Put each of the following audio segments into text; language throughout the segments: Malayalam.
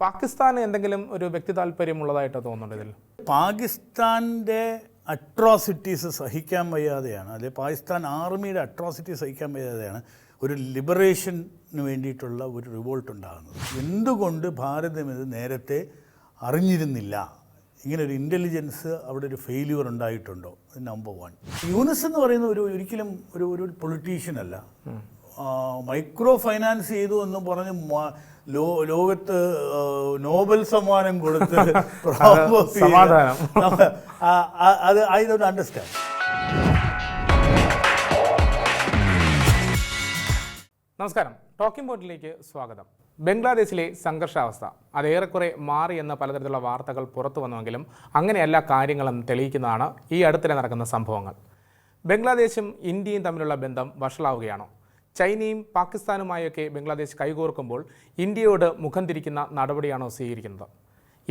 പാകിസ്ഥാന് എന്തെങ്കിലും ഒരു വ്യക്തി താല്പര്യമുള്ളതായിട്ട് തോന്നുന്നുണ്ട് ഇതിൽ? പാകിസ്ഥാന്റെ അട്രോസിറ്റീസ് സഹിക്കാൻ വയ്യാതെയാണ്. അല്ലെ പാകിസ്ഥാൻ ആർമിയുടെ അട്രോസിറ്റി സഹിക്കാൻ വയ്യാതെയാണ് ഒരു ലിബറേഷന് വേണ്ടിയിട്ടുള്ള ഒരു റിവോൾട്ട് ഉണ്ടാകുന്നത്. എന്തുകൊണ്ട് ഭാരതം ഇത് നേരത്തെ അറിഞ്ഞിരുന്നില്ല? ഇങ്ങനെ ഒരു ഇന്റലിജൻസ് അവിടെ ഒരു ഫെയില്യൂർ ഉണ്ടായിട്ടുണ്ടോ? നമ്പർ വൺ യൂണിസ് എന്ന് പറയുന്ന ഒരു ഒരിക്കലും ഒരു ഒരു പൊളിറ്റീഷ്യൻ അല്ല. മൈക്രോ ഫൈനാൻസ് ചെയ്തു എന്ന് പറഞ്ഞ് ലോ ലോകത്ത് നോബൽ സമ്മാനം കൊടുത്ത് സമാധാനം. അത് ഐ ഡോണ്ട് അണ്ടർസ്റ്റാൻഡ്. നമസ്കാരം. ടോക്കിംഗ് പോയിന്റിലേക്ക് സ്വാഗതം. ബംഗ്ലാദേശിലെ സംഘർഷാവസ്ഥ. അത് ഏറെക്കുറെ മാറി എന്ന പലതരത്തിലുള്ള വാർത്തകൾ പുറത്തു വന്നുവെങ്കിലും അങ്ങനെയല്ല കാര്യങ്ങളും തെളിയിക്കുന്നതാണ് ഈ അടുത്തിടെ നടക്കുന്ന സംഭവങ്ങൾ. ബംഗ്ലാദേശും ഇന്ത്യയും തമ്മിലുള്ള ബന്ധം വഷളാവുകയാണോ? ചൈനയും പാകിസ്ഥാനുമായൊക്കെ ബംഗ്ലാദേശ് കൈകോർക്കുമ്പോൾ ഇന്ത്യയോട് മുഖം തിരിക്കുന്ന നടപടിയാണോ സ്വീകരിക്കുന്നത്?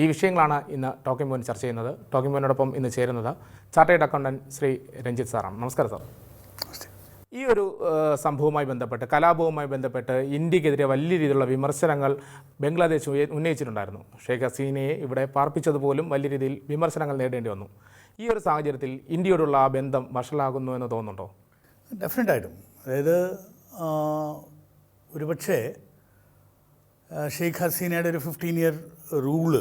ഈ വിഷയങ്ങളാണ് ഇന്ന് ടോക്കിംഗ് പോയിന്റ് ചർച്ച ചെയ്യുന്നത്. ടോക്കിംഗ് പോയിന്റിനോടൊപ്പം ഇന്ന് ചേരുന്നത് ചാർട്ടേഡ് അക്കൗണ്ടന്റ് ശ്രീ രഞ്ജിത്ത് സാറാണ്. നമസ്കാരം സാർ. ഈ ഒരു സംഭവവുമായി ബന്ധപ്പെട്ട് കലാപവുമായി ബന്ധപ്പെട്ട് ഇന്ത്യക്കെതിരെ വലിയ രീതിയിലുള്ള വിമർശനങ്ങൾ ബംഗ്ലാദേശ് ഉന്നയിച്ചിട്ടുണ്ടായിരുന്നു. ഷെയ്ഖ് ഹസീനയെ ഇവിടെ പാർപ്പിച്ചതുപോലും വലിയ രീതിയിൽ വിമർശനങ്ങൾ നേടേണ്ടി വന്നു. ഈ ഒരു സാഹചര്യത്തിൽ ഇന്ത്യയോടുള്ള ആ ബന്ധം വഷളാകുന്നു എന്ന് തോന്നുന്നുണ്ടോ? ഡെഫിനറ്റായിട്ടും. അതായത് ഒരുപക്ഷേ ഷെയ്ഖ് ഹസീനയുടെ ഒരു ഫിഫ്റ്റീൻ ഇയർ റൂൾ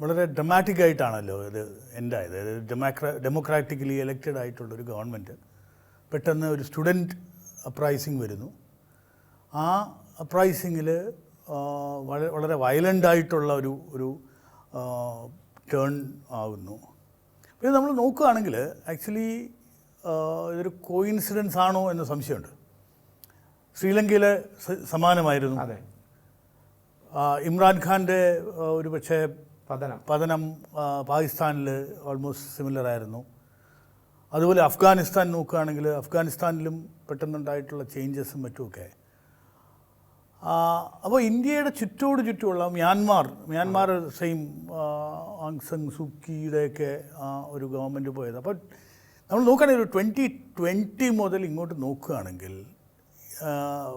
വളരെ ഡ്രമാറ്റിക് ആയിട്ടാണല്ലോ ഇത് എൻഡായത് അതായത് ഡെമോക്രാ ഡെമോക്രാറ്റിക്കലി എലക്റ്റഡ് ആയിട്ടുള്ള ഒരു ഗവൺമെന്റ് പെട്ടെന്ന് ഒരു സ്റ്റുഡന്റ് അപ്രൈസിങ് വരുന്നു. ആ അപ്രൈസിങ്ങിൽ വളരെ വളരെ വയലന്റ് ആയിട്ടുള്ള ഒരു ഒരു ടേൺ ആകുന്നു പിന്നെ നമ്മൾ നോക്കുകയാണെങ്കിൽ ആക്ച്വലി ഇതൊരു കോയിൻസിഡൻസ് ആണോ എന്ന സംശയമുണ്ട്. ശ്രീലങ്കയിലെ സമാനമായിരുന്നു അതെ. ഇമ്രാൻഖാന്റെ ഒരു പക്ഷേ പതനം. പതനം പാകിസ്ഥാനിൽ ഓൾമോസ്റ്റ് സിമിലർ ആയിരുന്നു. അതുപോലെ അഫ്ഗാനിസ്ഥാൻ നോക്കുകയാണെങ്കിൽ അഫ്ഗാനിസ്ഥാനിലും പെട്ടെന്നുണ്ടായിട്ടുള്ള ചേഞ്ചസും മറ്റുമൊക്കെ. അപ്പോൾ ഇന്ത്യയുടെ ചുറ്റോട് ചുറ്റുമുള്ള Myanmar Myanmar same Aung San സുക്കിയുടെയൊക്കെ ആ ഒരു ഗവൺമെന്റ് പോയത്. അപ്പോൾ നമ്മൾ നോക്കുകയാണെങ്കിൽ ഒരു ട്വന്റി ട്വന്റി മുതൽ ഇങ്ങോട്ട് നോക്കുകയാണെങ്കിൽ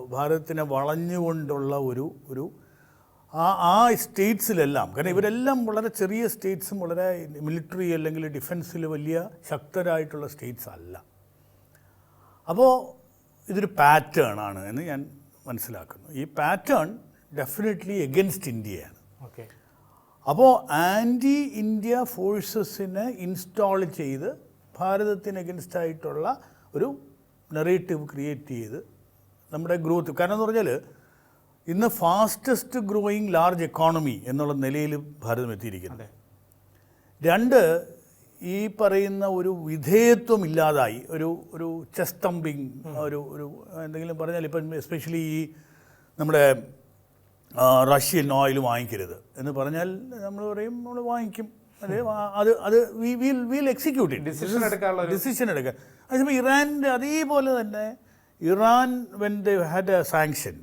ഭാരതത്തിനെ വളഞ്ഞുകൊണ്ടുള്ള ഒരു ഒരു ആ ആ സ്റ്റേറ്റ്സിലെല്ലാം കാരണം ഇവരെല്ലാം വളരെ ചെറിയ സ്റ്റേറ്റ്സും വളരെ മിലിറ്ററി അല്ലെങ്കിൽ ഡിഫൻസിൽ വലിയ ശക്തരായിട്ടുള്ള സ്റ്റേറ്റ്സ് അല്ല. അപ്പോൾ ഇതൊരു പാറ്റേൺ ആണ് എന്ന് ഞാൻ മനസ്സിലാക്കുന്നു. ഈ പാറ്റേൺ ഡെഫിനറ്റ്ലി എഗൻസ്റ്റ് ഇന്ത്യയാണ്. ഓക്കെ. അപ്പോൾ ആന്റി ഇന്ത്യ ഫോഴ്സസിനെ ഇൻസ്റ്റാൾ ചെയ്ത് ഭാരതത്തിന് എഗൻസ്റ്റായിട്ടുള്ള ഒരു നെറേറ്റീവ് ക്രിയേറ്റ് ചെയ്ത് നമ്മുടെ ഗ്രോത്ത്. കാരണം എന്ന് പറഞ്ഞാൽ ഇന്ന് ഫാസ്റ്റസ്റ്റ് ഗ്രോയിങ് ലാർജ് എക്കോണമി എന്നുള്ള നിലയിൽ ഭാരതം എത്തിയിരിക്കുന്നത് രണ്ട് ഈ പറയുന്ന ഒരു വിധേയത്വം ഇല്ലാതായി ഒരു ഒരു ചെസ് ഒരു ഒരു എന്തെങ്കിലും പറഞ്ഞാൽ ഇപ്പം എസ്പെഷ്യലി ഈ നമ്മുടെ റഷ്യൻ ഓയിൽ വാങ്ങിക്കരുത് എന്ന് പറഞ്ഞാൽ നമ്മൾ പറയും നമ്മൾ വാങ്ങിക്കും. അതെ അത് അത് വിൽ വിൽ എക്സിക്യൂട്ട് ഡിസിഷൻ എടുക്കാനുള്ള ഡിസിഷൻ എടുക്കുക അതേസമയം ഇറാന്റെ അതേപോലെ തന്നെ Iran when they had a sanction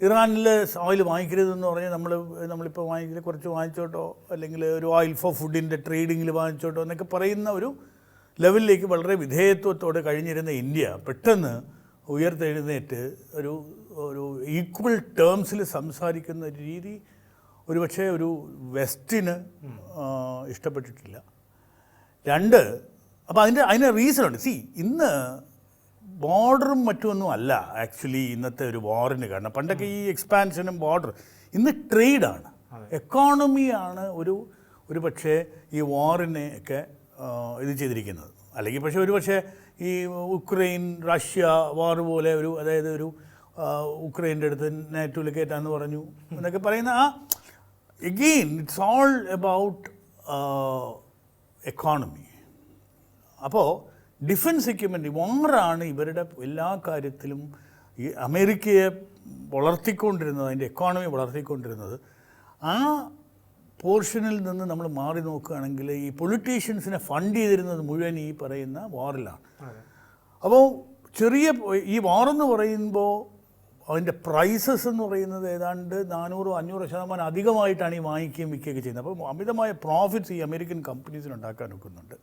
ഇറാനിൽ ഓയിൽ വാങ്ങിക്കരുതെന്ന് പറഞ്ഞാൽ നമ്മൾ നമ്മളിപ്പോൾ വാങ്ങിക്കൽ കുറച്ച് വാങ്ങിച്ചോട്ടോ അല്ലെങ്കിൽ ഒരു ഓയിൽ ഫോർ ഫുഡിന്റെ ട്രേഡിങ്ങിൽ വാങ്ങിച്ചോട്ടോ എന്നൊക്കെ പറയുന്ന ഒരു ലെവലിലേക്ക് വളരെ വിധേയത്വത്തോടെ കഴിഞ്ഞിരുന്ന ഇന്ത്യ പെട്ടെന്ന് ഉയർത്തെഴുന്നേറ്റ് ഒരു ഒരു ഈക്വൽ ടേംസിൽ സംസാരിക്കുന്ന ഒരു രീതി ഒരുപക്ഷെ ഒരു വെസ്റ്റിന് ഇഷ്ടപ്പെട്ടിട്ടില്ല. രണ്ട് അപ്പോൾ അതിന്റെ അതിന് റീസൺ ഉണ്ട്. സി ഇന്ന് ബോർഡറും മറ്റുമൊന്നും അല്ല ആക്ച്വലി ഇന്നത്തെ ഒരു വാറിന് കാരണം. പണ്ടൊക്കെ ഈ എക്സ്പാൻഷനും ബോർഡർ ഇന്ന് ട്രേഡാണ്. എക്കോണമിയാണ് ഒരു ഒരു പക്ഷേ ഈ വാറിനെ ഒക്കെ ഇത് ചെയ്തിരിക്കുന്നത്. അല്ലെങ്കിൽ പക്ഷേ ഒരു പക്ഷേ ഈ ഉക്രൈൻ റഷ്യ വാർ പോലെ ഒരു അതായത് ഒരു ഉക്രൈന്റെ അടുത്ത് നാറ്റോയിൽ കയറ്റാന്ന് പറഞ്ഞു എന്നൊക്കെ പറയുന്ന ആ again it's all about economy അപ്പോൾ ഡിഫൻസ് എക്യുപ്മെന്റ് വാറാണ് ഇവരുടെ എല്ലാ കാര്യത്തിലും ഈ അമേരിക്കയെ വളർത്തിക്കൊണ്ടിരുന്നത് അതിന്റെ എക്കോണമി വളർത്തിക്കൊണ്ടിരുന്നത്. ആ പോർഷനിൽ നിന്ന് നമ്മൾ മാറി നോക്കുകയാണെങ്കിൽ ഈ പൊളിറ്റീഷ്യൻസിനെ ഫണ്ട് ചെയ്തിരുന്നത് മുഴുവൻ ഈ പറയുന്ന വാറിലാണ് അപ്പോൾ ചെറിയ ഈ വാറെന്ന് പറയുമ്പോൾ അതിന്റെ പ്രൈസസ് എന്ന് പറയുന്നത് ഏതാണ്ട് നാനൂറോ അഞ്ഞൂറോ ശതമാനം അധികമായിട്ടാണ് ഈ വാങ്ങിക്കുകയും വിൽക്കുകയൊക്കെ ചെയ്യുന്നത്. അപ്പോൾ അമിതമായ പ്രോഫിറ്റ്സ് ഈ അമേരിക്കൻ കമ്പനീസിന് ഉണ്ടാക്കാൻ ഒക്കുന്നുണ്ട്.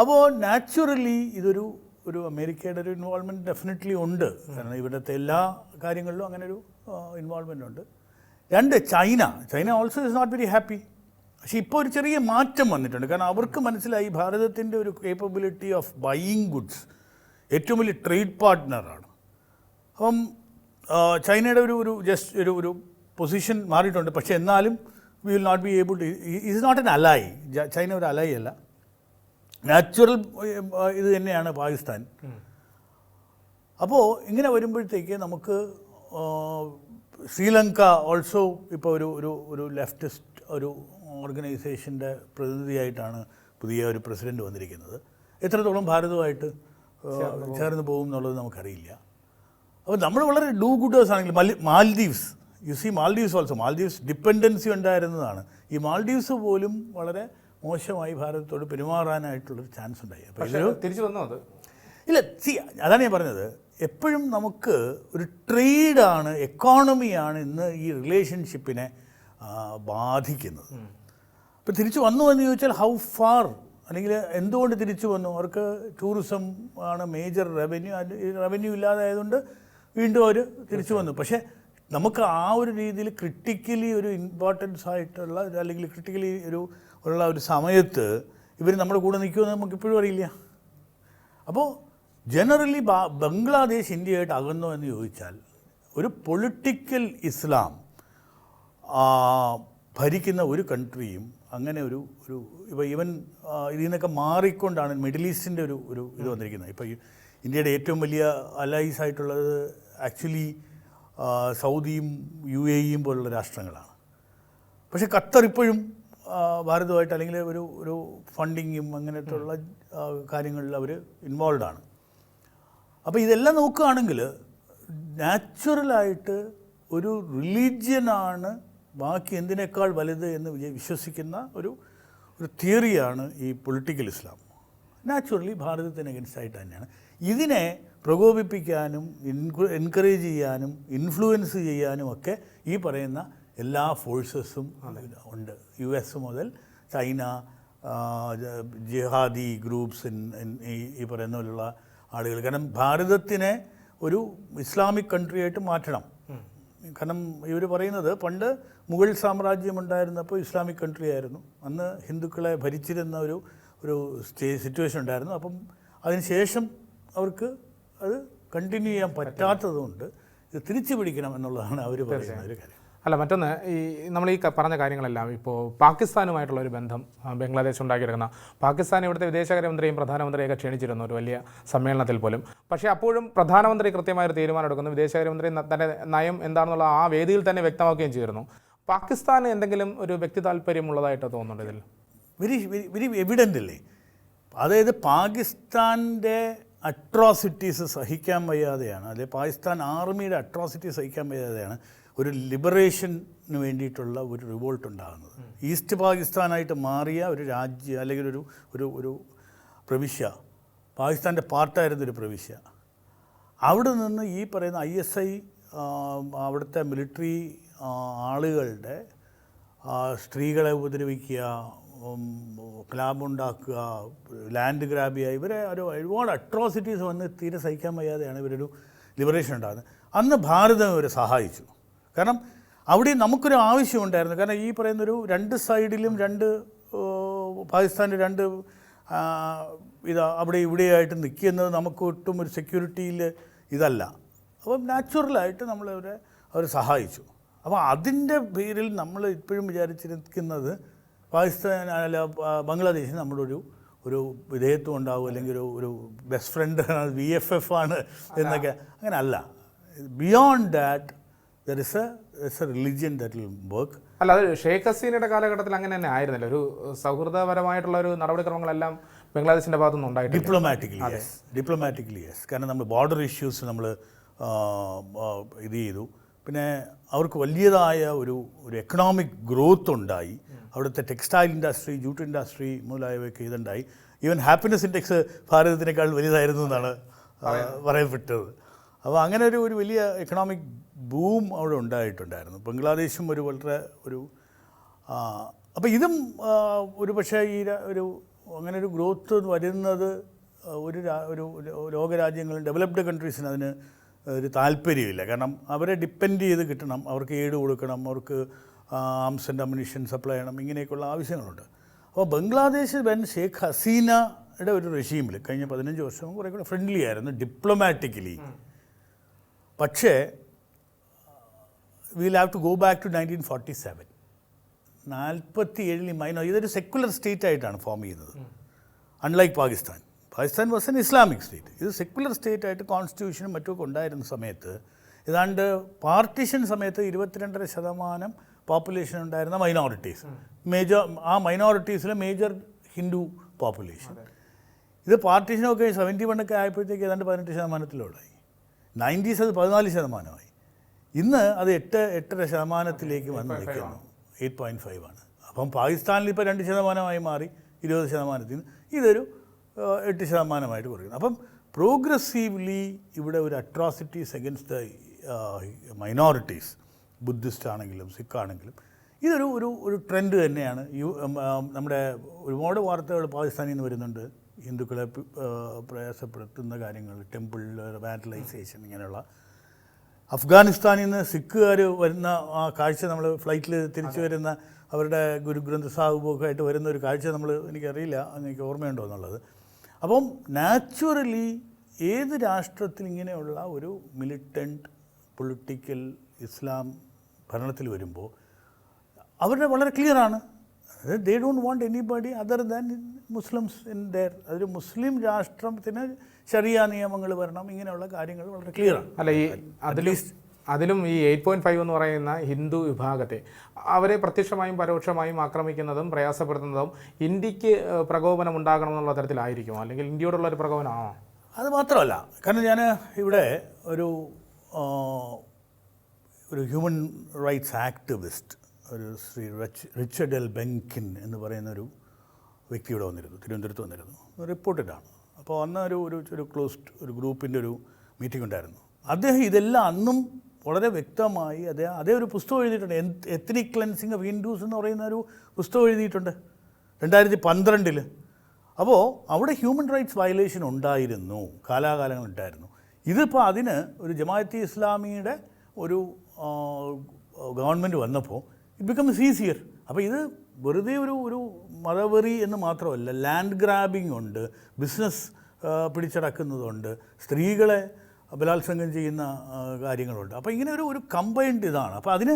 അപ്പോൾ നാച്ചുറലി ഇതൊരു ഒരു അമേരിക്കയുടെ ഒരു ഇൻവോൾവ്മെന്റ് ഡെഫിനറ്റ്ലി ഉണ്ട്. കാരണം ഇവിടുത്തെ എല്ലാ കാര്യങ്ങളിലും അങ്ങനെ ഒരു ഇൻവോൾവ്മെന്റ് ഉണ്ട്. രണ്ട് China. China also is not very happy പക്ഷേ ഇപ്പോൾ ഒരു ചെറിയ മാറ്റം വന്നിട്ടുണ്ട്. കാരണം അവർക്ക് മനസ്സിലായി ഭാരതത്തിന്റെ ഒരു കേപ്പബിലിറ്റി ഓഫ് ബൈയിങ് ഗുഡ്സ് ഏറ്റവും വലിയ ട്രേഡ് പാർട്ട്ണറാണ് അപ്പം ചൈനയുടെ ഒരു ഒരു ജസ്റ്റ് ഒരു ഒരു പൊസിഷൻ മാറിയിട്ടുണ്ട്. പക്ഷേ എന്നാലും we will not be able to is not an ally China ഒരു അലായി അല്ല. നാച്ചുറൽ ഇത് തന്നെയാണ് പാകിസ്ഥാൻ. അപ്പോൾ ഇങ്ങനെ വരുമ്പോഴത്തേക്ക് നമുക്ക് ശ്രീലങ്ക ഓൾസോ ഇപ്പോൾ ഒരു ഒരു ഒരു ലെഫ്റ്റിസ്റ്റ് ഒരു ഓർഗനൈസേഷന്റെ പ്രതിനിധിയായിട്ടാണ് പുതിയ ഒരു പ്രസിഡന്റ് വന്നിരിക്കുന്നത്. എത്രത്തോളം ഭാരതവുമായിട്ട് ചേർന്ന് പോകും. എന്നുള്ളത് നമുക്കറിയില്ല. അപ്പോൾ നമ്മൾ വളരെ ഡൂ ഗുഡേഴ്സ് ആണെങ്കിൽ മലി Maldives. You see Maldives also Maldives dependency ഉണ്ടായിരുന്നതാണ്. ഈ മാൽദീവ്സ് പോലും വളരെ മോശമായി ഭാരതത്തോട് പെരുമാറാനായിട്ടുള്ളൊരു ചാൻസ് ഉണ്ടായി അപ്പോൾ തിരിച്ചു വന്നോ അത്? ഇല്ല സി അതാണ് ഞാൻ പറഞ്ഞത്. എപ്പോഴും നമുക്ക് ഒരു ട്രേഡാണ് എക്കോണമിയാണ് ഇന്ന് ഈ റിലേഷൻഷിപ്പിനെ ബാധിക്കുന്നത്. ഇപ്പോൾ തിരിച്ചു വന്നു എന്ന് ചോദിച്ചാൽ ഹൗ ഫാർ അല്ലെങ്കിൽ എന്തുകൊണ്ട് തിരിച്ചു വന്നു? അവർക്ക് ടൂറിസം ആണ് മേജർ റവന്യൂ റവന്യൂ ഇല്ലാതായതുകൊണ്ട് വീണ്ടും അവർ തിരിച്ചു വന്നു. പക്ഷേ നമുക്ക് ആ ഒരു രീതിയിൽ ക്രിട്ടിക്കലി ഒരു ഇമ്പോർട്ടൻസ് ആയിട്ടുള്ള അല്ലെങ്കിൽ ക്രിട്ടിക്കലി ഒരു ഉള്ള ഒരു സമയത്ത് ഇവർ നമ്മുടെ കൂടെ നിൽക്കുമെന്ന് നമുക്ക് ഇപ്പോഴും അറിയില്ല. അപ്പോൾ ജനറലി ബംഗ്ലാദേശ് ഇന്ത്യയായിട്ട് അകന്നോ എന്ന് ചോദിച്ചാൽ ഒരു പൊളിറ്റിക്കൽ ഇസ്ലാം ഭരിക്കുന്ന ഒരു കൺട്രിയും അങ്ങനെ ഒരു ഒരു ഇപ്പോൾ ഈവൻ ഇതിൽ നിന്നൊക്കെ മാറിക്കൊണ്ടാണ് മിഡിൽ ഈസ്റ്റിന്റെ ഒരു ഒരു ഇത് വന്നിരിക്കുന്നത്. ഇപ്പോൾ ഇന്ത്യയുടെ ഏറ്റവും വലിയ അലൈസ് ആയിട്ടുള്ളത് ആക്ച്വലി സൗദിയും യു എ ഇയും പോലുള്ള രാഷ്ട്രങ്ങളാണ്. പക്ഷേ ഖത്തർ ഇപ്പോഴും ഭാരതമായിട്ട് അല്ലെങ്കിൽ ഒരു ഒരു ഫണ്ടിങ്ങും അങ്ങനത്തുള്ള കാര്യങ്ങളിൽ അവർ ഇൻവോൾവ് ആണ് അപ്പോൾ ഇതെല്ലാം നോക്കുകയാണെങ്കിൽ നാച്ചുറലായിട്ട് ഒരു റിലീജിയനാണ് ബാക്കി എന്തിനേക്കാൾ വലുത് എന്ന് വിശ്വസിക്കുന്ന ഒരു ഒരു തിയറിയാണ് ഈ പൊളിറ്റിക്കൽ ഇസ്ലാം. നാച്ചുറലി ഭാരതത്തിന് അഗൻസ്റ്റ് ആയിട്ട് തന്നെയാണ്. ഇതിനെ പ്രകോപിപ്പിക്കാനും എൻകറേജ് ചെയ്യാനും ഇൻഫ്ലുവൻസ് ചെയ്യാനും ഒക്കെ ഈ പറയുന്ന എല്ലാ ഫോഴ്സസും ഉണ്ട്. യു എസ് മുതൽ ചൈന ജിഹാദി ഗ്രൂപ്പ്സ് ഈ പറയുന്ന പോലുള്ള ആളുകൾ. കാരണം ഭാരതത്തിനെ ഒരു ഇസ്ലാമിക് കൺട്രി ആയിട്ട് മാറ്റണം. കാരണം ഇവർ പറയുന്നത് പണ്ട് മുഗൾ സാമ്രാജ്യം ഉണ്ടായിരുന്നപ്പോൾ ഇസ്ലാമിക് കൺട്രി ആയിരുന്നു. അന്ന് ഹിന്ദുക്കളെ ഭരിച്ചിരുന്ന ഒരു ഒരു സ്റ്റേ സിറ്റുവേഷൻ ഉണ്ടായിരുന്നു. അപ്പം അതിനുശേഷം അവർക്ക് അത് കണ്ടിന്യൂ ചെയ്യാൻ പറ്റാത്തതുകൊണ്ട് ഇത് തിരിച്ചു പിടിക്കണം എന്നുള്ളതാണ് അവർ പറയുന്ന ഒരു കാര്യം. അല്ല മറ്റൊന്ന് ഈ നമ്മൾ ഈ പറഞ്ഞ കാര്യങ്ങളെല്ലാം ഇപ്പോൾ പാകിസ്ഥാനുമായിട്ടുള്ള ഒരു ബന്ധം ബംഗ്ലാദേശ് ഉണ്ടാക്കിയെടുക്കുന്ന പാകിസ്ഥാൻ ഇവിടുത്തെ വിദേശകാര്യമന്ത്രിയും പ്രധാനമന്ത്രിയൊക്കെ ക്ഷണിച്ചിരുന്നു ഒരു വലിയ സമ്മേളനത്തിൽ പോലും. പക്ഷേ അപ്പോഴും പ്രധാനമന്ത്രി കൃത്യമായ ഒരു തീരുമാനം എടുക്കുന്നു വിദേശകാര്യമന്ത്രി തന്നെ നയം എന്താണെന്നുള്ള ആ വേദിയിൽ തന്നെ വ്യക്തമാക്കുകയും ചെയ്തിരുന്നു. പാകിസ്ഥാൻ എന്തെങ്കിലും ഒരു വ്യക്തി താല്പര്യമുള്ളതായിട്ട് തോന്നുന്നുണ്ട് ഇതിൽ? വെരി വെരി എവിഡന്റ് അല്ലേ? അതായത് പാകിസ്ഥാന്റെ അട്രോസിറ്റീസ് സഹിക്കാൻ വയ്യാതെയാണ് അല്ലെ പാകിസ്ഥാൻ ആർമിയുടെ അട്രോസിറ്റീസ് സഹിക്കാൻ വയ്യാതെയാണ് ഒരു ലിബറേഷന് വേണ്ടിയിട്ടുള്ള ഒരു റിവോൾട്ട് ഉണ്ടാകുന്നത്. ഈസ്റ്റ് പാകിസ്ഥാനായിട്ട് മാറിയ ഒരു രാജ്യ അല്ലെങ്കിൽ ഒരു ഒരു ഒരു പ്രവിശ്യ പാകിസ്ഥാന്റെ പാർട്ടായിരുന്നൊരു പ്രവിശ്യ അവിടെ നിന്ന് ഈ പറയുന്ന ഐ എസ് ഐ അവിടുത്തെ മിലിറ്ററി ആളുകളുടെ സ്ത്രീകളെ ഉപദ്രവിക്കുക ക്ലാബുണ്ടാക്കുക ലാൻഡ് ഗ്രാബ് ചെയ്യുക ഇവരെ ഒരു ഒരുപാട് അട്രോസിറ്റീസ് വന്ന് തീരെ സഹിക്കാൻ വയ്യാതെയാണ് ഇവരൊരു ലിബറേഷൻ ഉണ്ടാകുന്നത്. അന്ന് ഭാരതം ഇവരെ സഹായിച്ചു. കാരണം അവിടെ നമുക്കൊരു ആവശ്യമുണ്ടായിരുന്നു കാരണം ഈ പറയുന്നൊരു രണ്ട് സൈഡിലും രണ്ട് പാകിസ്ഥാന്റെ രണ്ട് ഇതാ അവിടെ ഇവിടെയായിട്ട് നിൽക്കുന്നത് നമുക്ക് ഒട്ടും ഒരു സെക്യൂരിറ്റിയിൽ ഇതല്ല. അപ്പം നാച്ചുറലായിട്ട് നമ്മളവരെ അവർ സഹായിച്ചു. അപ്പോൾ അതിന്റെ പേരിൽ നമ്മൾ ഇപ്പോഴും വിചാരിച്ചിരിക്കുന്നത് പാകിസ്ഥാൻ അല്ല ബംഗ്ലാദേശിന് നമ്മുടെ ഒരു ഒരു വിധേയത്വം ഉണ്ടാവും അല്ലെങ്കിൽ ഒരു ഒരു best friend B F F ആണ് എന്നൊക്കെ. അങ്ങനെ അല്ല beyond that there is a is a religion that will work അല്ല അത് ഷെയ്ഖ് ഹസീനയുടെ കാലഘട്ടത്തിൽ അങ്ങനെ തന്നെ ആയിരുന്നില്ല. ഒരു സൗഹൃദപരമായിട്ടുള്ള ഒരു നടപടിക്രമങ്ങളെല്ലാം ബംഗ്ലാദേശിന്റെ ഭാഗത്തുനിന്ന് ഉണ്ടായിട്ടില്ല. ഡിപ്ലോമാറ്റിക്കലി യെസ് ഡിപ്ലോമാറ്റിക്കലി യെസ് കാരണം നമ്മൾ ബോർഡർ ഇഷ്യൂസ് നമ്മൾ ഇത് ചെയ്തു. പിന്നെ അവർക്ക് വലിയതായ ഒരു ഒരു എക്കണോമിക് ഗ്രോത്ത് ഉണ്ടായി. അവിടുത്തെ ടെക്സ്റ്റൈൽ ഇൻഡസ്ട്രി ജൂട്ട് ഇൻഡസ്ട്രി മുതലായവയൊക്കെ ഇതുണ്ടായി. ഈവൻ ഹാപ്പിനെസ് ഇൻഡെക്സ് ഭാരതത്തിനേക്കാൾ വലുതായിരുന്നു എന്നാണ് പറയപ്പെട്ടത്. അപ്പോൾ അങ്ങനെ ഒരു ഒരു വലിയ എക്കണോമിക് ബൂം അവിടെ ഉണ്ടായിട്ടുണ്ടായിരുന്നു. ബംഗ്ലാദേശും ഒരു വളരെ ഒരു അപ്പോൾ ഇതും ഒരു പക്ഷേ ഈ ഒരു അങ്ങനെ ഒരു ഗ്രോത്ത് വരുന്നത് ഒരു ഒരു ലോകരാജ്യങ്ങളും ഡെവലപ്ഡ് കൺട്രീസിന് അതിന് ഒരു താല്പര്യമില്ല. കാരണം അവരെ ഡിപ്പെൻഡ് ചെയ്ത് കിട്ടണം അവർക്ക് എയ്ഡ് കൊടുക്കണം അവർക്ക് ആംസ് ആൻഡ് അമ്യൂണിഷൻ സപ്ലൈ ചെയ്യണം ഇങ്ങനെയൊക്കെയുള്ള ആവശ്യങ്ങളുണ്ട്. അപ്പോൾ ബംഗ്ലാദേശ് വെൻ ഷേഖ് ഹസീനയുടെ ഒരു റെഷീമിൽ കഴിഞ്ഞ പതിനഞ്ച് വർഷം കുറേ കൂടെ ഫ്രണ്ട്ലി ആയിരുന്നു ഡിപ്ലോമാറ്റിക്കലി. പക്ഷേ will have to go back to nineteen forty seven നാൽപ്പത്തി ഏഴിൽ മൈനോ ഇതൊരു സെക്കുലർ സ്റ്റേറ്റ് ആയിട്ടാണ് ഫോം ചെയ്യുന്നത്. Unlike Pakistan Pakistan was an Islamic state ഇത് സെക്കുലർ സ്റ്റേറ്റ് ആയിട്ട് കോൺസ്റ്റിറ്റ്യൂഷനും മറ്റുമൊക്കെ ഉണ്ടായിരുന്ന സമയത്ത് ഏതാണ്ട് പാർട്ടിഷൻ സമയത്ത് ഇരുപത്തിരണ്ടര ശതമാനം പോപ്പുലേഷൻ ഉണ്ടായിരുന്ന മൈനോറിറ്റീസ് മേജർ ആ മൈനോറിറ്റീസിലെ മേജർ ഹിന്ദു പോപ്പുലേഷൻ ഇത് പാർട്ടിഷനൊക്കെ സെവന്റി വണ്ണൊക്കെ ആയപ്പോഴത്തേക്ക് ഏതാണ്ട് പതിനെട്ട് ശതമാനത്തിലുള്ളതായി നയന്റീസ് അത് പതിനാല് ശതമാനമായി. ഇന്ന് അത് എട്ട് എട്ടര ശതമാനത്തിലേക്ക് വന്ന് നിൽക്കുന്നു. എയ്റ്റ് പോയിന്റ് ഫൈവ് ആണ്. അപ്പം പാകിസ്ഥാനിൽ ഇപ്പോൾ രണ്ട് ശതമാനമായി മാറി ഇരുപത് ശതമാനത്തിൽ നിന്ന് ഇതൊരു എട്ട് ശതമാനമായിട്ട് കുറയുന്നു. അപ്പം പ്രോഗ്രസീവ്ലി ഇവിടെ ഒരു atrocities against the minorities Buddhist ആണെങ്കിലും സിഖ് ആണെങ്കിലും ഇതൊരു ഒരു ഒരു ട്രെൻഡ് തന്നെയാണ്. യു നമ്മുടെ ഒരുപാട് വാർത്തകൾ പാകിസ്ഥാനിൽ നിന്ന് വരുന്നുണ്ട്. ഹിന്ദുക്കളെ പ്രയാസപ്പെടുത്തുന്ന കാര്യങ്ങൾ ടെമ്പിൾ വാൻഡലൈസേഷൻ ഇങ്ങനെയുള്ള അഫ്ഗാനിസ്ഥാനിൽ നിന്ന് സിഖുകാർ വരുന്ന ആ കാഴ്ച നമ്മൾ ഫ്ലൈറ്റിൽ തിരിച്ചു വരുന്ന അവരുടെ ഗുരുഗ്രന്ഥ സാഹിബൊക്കെ ആയിട്ട് വരുന്ന ഒരു കാഴ്ച നമ്മൾ എനിക്കറിയില്ല എനിക്ക് ഓർമ്മയുണ്ടോ എന്നുള്ളത്. അപ്പം നാച്ചുറലി ഏത് രാഷ്ട്രത്തിൽ ഇങ്ങനെയുള്ള ഒരു മിലിറ്റന്റ് പൊളിറ്റിക്കൽ ഇസ്ലാം ഭരണത്തിൽ വരുമ്പോൾ അവരുടെ വളരെ ക്ലിയറാണ് they don't want anybody other than Muslims in there അതൊരു മുസ്ലിം രാഷ്ട്രത്തിന് ശരിയ നിയമങ്ങൾ വരണം ഇങ്ങനെയുള്ള കാര്യങ്ങൾ വളരെ ക്ലിയറാണ് അല്ല ഈ അതിലും അതിലും ഈ എയ്റ്റ് പോയിന്റ് ഫൈവ് എന്ന് പറയുന്ന ഹിന്ദു വിഭാഗത്തെ അവരെ പ്രത്യക്ഷമായും പരോക്ഷമായും ആക്രമിക്കുന്നതും പ്രയാസപ്പെടുത്തുന്നതും ഇന്ത്യയ്ക്ക് പ്രകോപനം ഉണ്ടാകണം എന്നുള്ള തരത്തിലായിരിക്കും അല്ലെങ്കിൽ ഇന്ത്യയോടുള്ള ഒരു പ്രകോപനമാണോ? അത് മാത്രമല്ല. കാരണം ഞാൻ ഇവിടെ ഒരു ഒരു ഹ്യൂമൻ റൈറ്റ്സ് ആക്ടിവിസ്റ്റ് ഒരു ശ്രീ റച്ച് റിച്ചർഡ് എൽ ബെങ്കിൻ എന്ന് പറയുന്ന ഒരു വ്യക്തി ഇവിടെ വന്നിരുന്നു തിരുവനന്തപുരത്ത് വന്നിരുന്നു. റിപ്പോർട്ടഡാണ് അപ്പോൾ അന്ന് ഒരു ഒരു ഒരു ക്ലോസ്ഡ് ഒരു ഗ്രൂപ്പിന്റെ ഒരു മീറ്റിംഗ് ഉണ്ടായിരുന്നു. അദ്ദേഹം ഇതെല്ലാം അന്നും വളരെ വ്യക്തമായി അദ്ദേഹം അതേ ഒരു പുസ്തകം എഴുതിയിട്ടുണ്ട്. എത്നിക് ക്ലൻസിങ് ഓഫ് ഹിന്ദുസ് എന്ന് പറയുന്ന ഒരു പുസ്തകം എഴുതിയിട്ടുണ്ട് രണ്ടായിരത്തി പന്ത്രണ്ടിൽ അപ്പോൾ അവിടെ ഹ്യൂമൻ റൈറ്റ്സ് വയലേഷൻ ഉണ്ടായിരുന്നു കാലാകാലങ്ങളുണ്ടായിരുന്നു ഇതിപ്പോൾ അതിന് ഒരു ജമാഅത്തെ ഇസ്ലാമിയുടെ ഒരു ഗവൺമെന്റ് വന്നപ്പോൾ ഇറ്റ് ബിക്കംസ് ഈസിയർ അപ്പോൾ ഇത് വെറുതെ ഒരു ഒരു മതവെറി എന്ന് മാത്രമല്ല ലാൻഡ് ഗ്രാബിംഗ് ഉണ്ട് ബിസിനസ് പിടിച്ചടക്കുന്നതുണ്ട് സ്ത്രീകളെ ബലാത്സംഗം ചെയ്യുന്ന കാര്യങ്ങളുണ്ട്. അപ്പോൾ ഇങ്ങനെ ഒരു ഒരു കമ്പൈൻഡ് ഇതാണ്. അപ്പോൾ അതിന്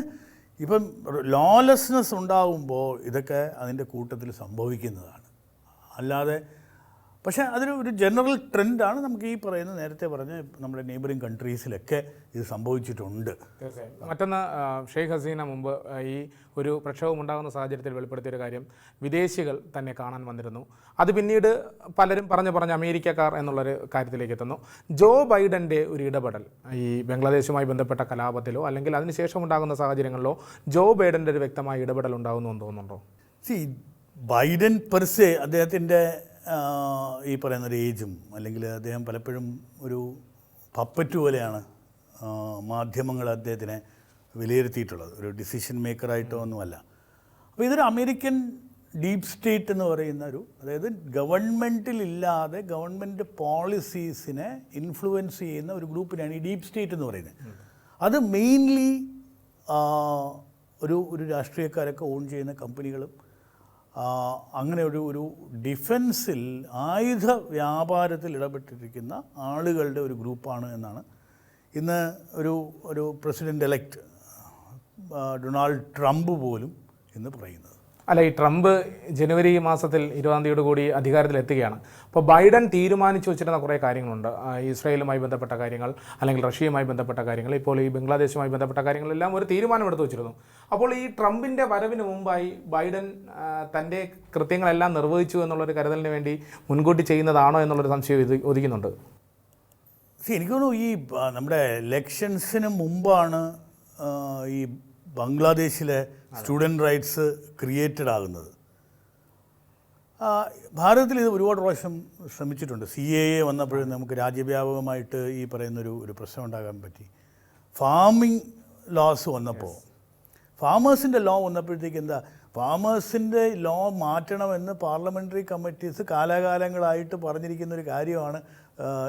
ഇപ്പം ലോലെസ്നെസ് ഉണ്ടാകുമ്പോൾ ഇതൊക്കെ അതിന്റെ കൂട്ടത്തിൽ സംഭവിക്കുന്നതാണ്. അല്ലാതെ പക്ഷേ അതൊരു ഒരു ജനറൽ ട്രെൻഡാണ് നമുക്ക് ഈ പറയുന്ന നേരത്തെ പറഞ്ഞ നമ്മുടെ നെയ്ബറിങ് കൺട്രീസിലൊക്കെ ഇത് സംഭവിച്ചിട്ടുണ്ട്. മറ്റൊന്ന് ഷെയ്ഖ് ഹസീന മുമ്പ് ഈ ഒരു പ്രക്ഷോഭം ഉണ്ടാകുന്ന സാഹചര്യത്തിൽ വെളിപ്പെടുത്തിയ ഒരു കാര്യം വിദേശികൾ തന്നെ കാണാൻ വന്നിരുന്നു. അത് പിന്നീട് പലരും പറഞ്ഞു പറഞ്ഞ് അമേരിക്കക്കാർ എന്നുള്ളൊരു കാര്യത്തിലേക്ക് എത്തുന്നു. ജോ ബൈഡന്റെ ഒരു ഇടപെടൽ ഈ ബംഗ്ലാദേശുമായി ബന്ധപ്പെട്ട കലാപത്തിലോ അല്ലെങ്കിൽ അതിനുശേഷം ഉണ്ടാകുന്ന സാഹചര്യങ്ങളിലോ ജോ ബൈഡന്റെ ഒരു വ്യക്തമായ ഇടപെടൽ ഉണ്ടാകുന്നു എന്ന് തോന്നുന്നുണ്ടോ? സി ബൈഡൻ പെർസെ അദ്ദേഹത്തിന്റെ ഈ പറയുന്ന ഒരു ഏജും അല്ലെങ്കിൽ അദ്ദേഹം പലപ്പോഴും ഒരു പപ്പറ്റ് പോലെയാണ് മാധ്യമങ്ങൾ അദ്ദേഹത്തിനെ വിലയിരുത്തിയിട്ടുള്ളത്. ഒരു ഡിസിഷൻ മേക്കറായിട്ടോ ഒന്നുമല്ല. അപ്പോൾ ഇതൊരു അമേരിക്കൻ ഡീപ് സ്റ്റേറ്റ് എന്ന് പറയുന്ന ഒരു അതായത് ഗവൺമെന്റിലില്ലാതെ ഗവൺമെന്റ് പോളിസീസിനെ ഇൻഫ്ലുവൻസ് ചെയ്യുന്ന ഒരു ഗ്രൂപ്പിനാണ് ഈ ഡീപ് സ്റ്റേറ്റ് എന്ന് പറയുന്നത്. അത് മെയിൻലി ഒരു ഒരു രാഷ്ട്രീയക്കാരൊക്കെ ഓൺ ചെയ്യുന്ന കമ്പനികളും അങ്ങനെ ഒരു ഒരു ഡിഫൻസിൽ ആയുധ വ്യാപാരത്തിൽ ഇടപെട്ടിരിക്കുന്ന ആളുകളുടെ ഒരു ഗ്രൂപ്പാണ് എന്നാണ്. ഇന്ന് ഒരു ഒരു പ്രസിഡന്റ് എലക്ട് ഡൊണാൾഡ് ട്രംപ് പോലും ഇന്ന് പറയുന്നത്. അല്ല ഈ ട്രംപ് ജനുവരി മാസത്തിൽ ഇരുപതാം തീയതിയോട് കൂടി അധികാരത്തിലെത്തുകയാണ് അപ്പോൾ ബൈഡൻ തീരുമാനിച്ചു വെച്ചിരുന്ന കുറേ കാര്യങ്ങളുണ്ട്. ഇസ്രയേലുമായി ബന്ധപ്പെട്ട കാര്യങ്ങൾ അല്ലെങ്കിൽ റഷ്യയുമായി ബന്ധപ്പെട്ട കാര്യങ്ങൾ ഇപ്പോൾ ഈ ബംഗ്ലാദേശുമായി ബന്ധപ്പെട്ട കാര്യങ്ങളെല്ലാം ഒരു തീരുമാനമെടുത്ത് വെച്ചിരുന്നു. അപ്പോൾ ഈ ട്രംപിന്റെ വരവിന് മുമ്പായി ബൈഡൻ തന്റെ കൃത്യങ്ങളെല്ലാം നിർവഹിച്ചു എന്നുള്ളൊരു കരുതലിന് വേണ്ടി മുൻകൂട്ടി ചെയ്യുന്നതാണോ എന്നുള്ളൊരു സംശയം ഒതുക്കുന്നുണ്ട് എനിക്ക് തോന്നുന്നു ഈ നമ്മുടെ ഇലക്ഷൻസിന് മുമ്പാണ് ഈ ബംഗ്ലാദേശിലെ സ്റ്റുഡന്റ് റൈറ്റ്സ് ക്രിയേറ്റഡ് ആകുന്നത്. ഭാരതത്തിൽ ഇത് ഒരുപാട് പ്രാവശ്യം ശ്രമിച്ചിട്ടുണ്ട്. സി എ എ വന്നപ്പോഴും നമുക്ക് രാജ്യവ്യാപകമായിട്ട് ഈ പറയുന്നൊരു ഒരു പ്രശ്നം ഉണ്ടാകാൻ പറ്റി. ഫാമിംഗ് ലോസ് വന്നപ്പോൾ. ഫാമേഴ്സിന്റെ ലോ വന്നപ്പോഴത്തേക്ക് എന്താ? ഫാമേഴ്സിന്റെ ലോ മാറ്റണമെന്ന് പാർലമെന്ററി കമ്മിറ്റീസ് കാലാകാലങ്ങളായിട്ട് പറഞ്ഞിരിക്കുന്ന ഒരു കാര്യമാണ്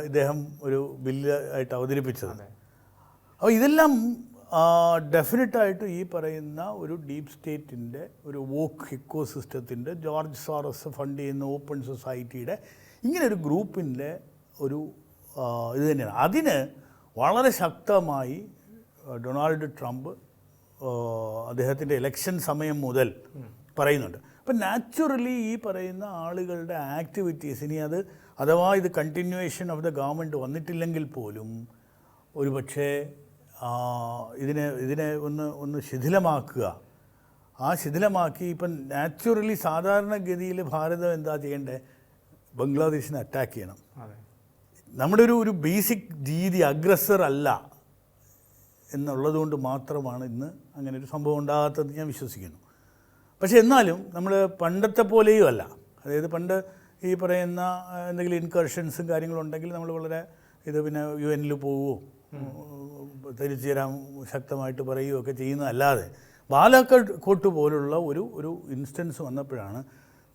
ഇദ്ദേഹം ഒരു ബില്ല് ആയിട്ട് അവതരിപ്പിച്ചത്. അപ്പോൾ ഇതെല്ലാം ഡെഫിനറ്റായിട്ട് ഈ പറയുന്ന ഒരു ഡീപ് സ്റ്റേറ്റിന്റെ ഒരു വോക്ക് ഇക്കോ സിസ്റ്റത്തിന്റെ ജോർജ് സോറസ് ഫണ്ട് ചെയ്യുന്ന ഓപ്പൺ സൊസൈറ്റിയുടെ ഇങ്ങനെ ഒരു ഗ്രൂപ്പിന്റെ ഒരു ഇത് തന്നെയാണ്. അതിന് വളരെ ശക്തമായി ഡൊണാൾഡ് ട്രംപ് അദ്ദേഹത്തിന്റെ ഇലക്ഷൻ സമയം മുതൽ പറയുന്നുണ്ട്. അപ്പം നാച്ചുറലി ഈ പറയുന്ന ആളുകളുടെ ആക്ടിവിറ്റീസ് ഇനി അത് അഥവാ ഇത് കണ്ടിന്യൂവേഷൻ ഓഫ് ദ ഗവൺമെന്റ് വന്നിട്ടില്ലെങ്കിൽ പോലും ഒരു പക്ഷേ ഇതിനെ ഇതിനെ ഒന്ന് ഒന്ന് ശിഥിലമാക്കുക. ആ ശിഥിലമാക്കി ഇപ്പം നാച്ചുറലി സാധാരണഗതിയിൽ ഭാരതം എന്താ ചെയ്യേണ്ടത് ബംഗ്ലാദേശിനെ അറ്റാക്ക് ചെയ്യണം. നമ്മുടെ ഒരു ഒരു ബേസിക് രീതി അഗ്രസർ അല്ല എന്നുള്ളത് കൊണ്ട് മാത്രമാണ് ഇന്ന് അങ്ങനെ ഒരു സംഭവം ഉണ്ടാകാത്തത് ഞാൻ വിശ്വസിക്കുന്നു. പക്ഷേ എന്നാലും നമ്മൾ പണ്ടത്തെ പോലെയും അല്ല. അതായത് പണ്ട് ഈ പറയുന്ന എന്തെങ്കിലും ഇൻകർഷൻസും കാര്യങ്ങളും ഉണ്ടെങ്കിൽ നമ്മൾ വളരെ ഇത് പിന്നെ യു എനിൽ പോവുമോ തിരിച്ചു തരാൻ ശക്തമായിട്ട് പറയുകയൊക്കെ ചെയ്യുന്നതല്ലാതെ ബാലാക്കോട്ട് കോട്ട് പോലുള്ള ഒരു ഒരു ഇൻസ്റ്റൻസ് വന്നപ്പോഴാണ്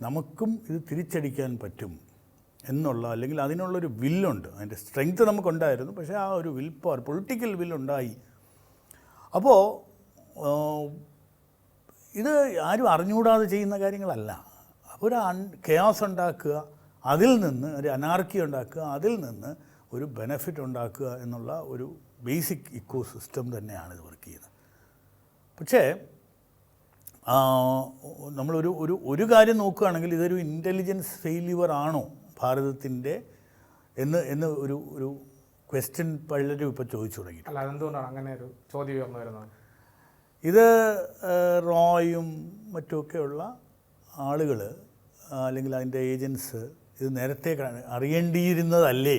നമുക്കും ഇത് തിരിച്ചടിക്കാൻ പറ്റും എന്നുള്ള അല്ലെങ്കിൽ അതിനുള്ളൊരു വില്ലുണ്ട്. അതിന്റെ സ്ട്രെങ്ത് നമുക്കുണ്ടായിരുന്നു. പക്ഷേ ആ ഒരു വിൽ പവർ പൊളിറ്റിക്കൽ വില്ലുണ്ടായി അപ്പോൾ ഇത് ആരും അറിഞ്ഞുകൂടാതെ ചെയ്യുന്ന കാര്യങ്ങളല്ല. അപ്പോൾ ഒരു കെയാസ് ഉണ്ടാക്കുക അതിൽ നിന്ന് ഒരു അനാർക്കി ഉണ്ടാക്കുക അതിൽ നിന്ന് ഒരു ബെനഫിറ്റ് ഉണ്ടാക്കുക എന്നുള്ള ഒരു ബേസിക് ഇക്കോ സിസ്റ്റം തന്നെയാണ് ഇത് വർക്ക് ചെയ്യുന്നത്. പക്ഷേ നമ്മളൊരു ഒരു ഒരു കാര്യം നോക്കുകയാണെങ്കിൽ ഇതൊരു ഇന്റലിജൻസ് ഫെയിലിയർ ആണോ ഭാരതത്തിന്റെ എന്ന് എന്ന് ഒരു ഒരു ക്വസ്റ്റ്യൻ പലരും ഇപ്പോൾ ചോദിച്ചു തുടങ്ങി അല്ല അതെന്തുകൊണ്ടാണ് അങ്ങനെ ഒരു ചോദ്യം ഉയർന്നു വരുന്നത്? ഇത് റോയും മറ്റുമൊക്കെയുള്ള ആളുകൾ അല്ലെങ്കിൽ അതിന്റെ ഏജൻസ് ഇത് നേരത്തെ അറിയേണ്ടിയിരുന്നതല്ലേ.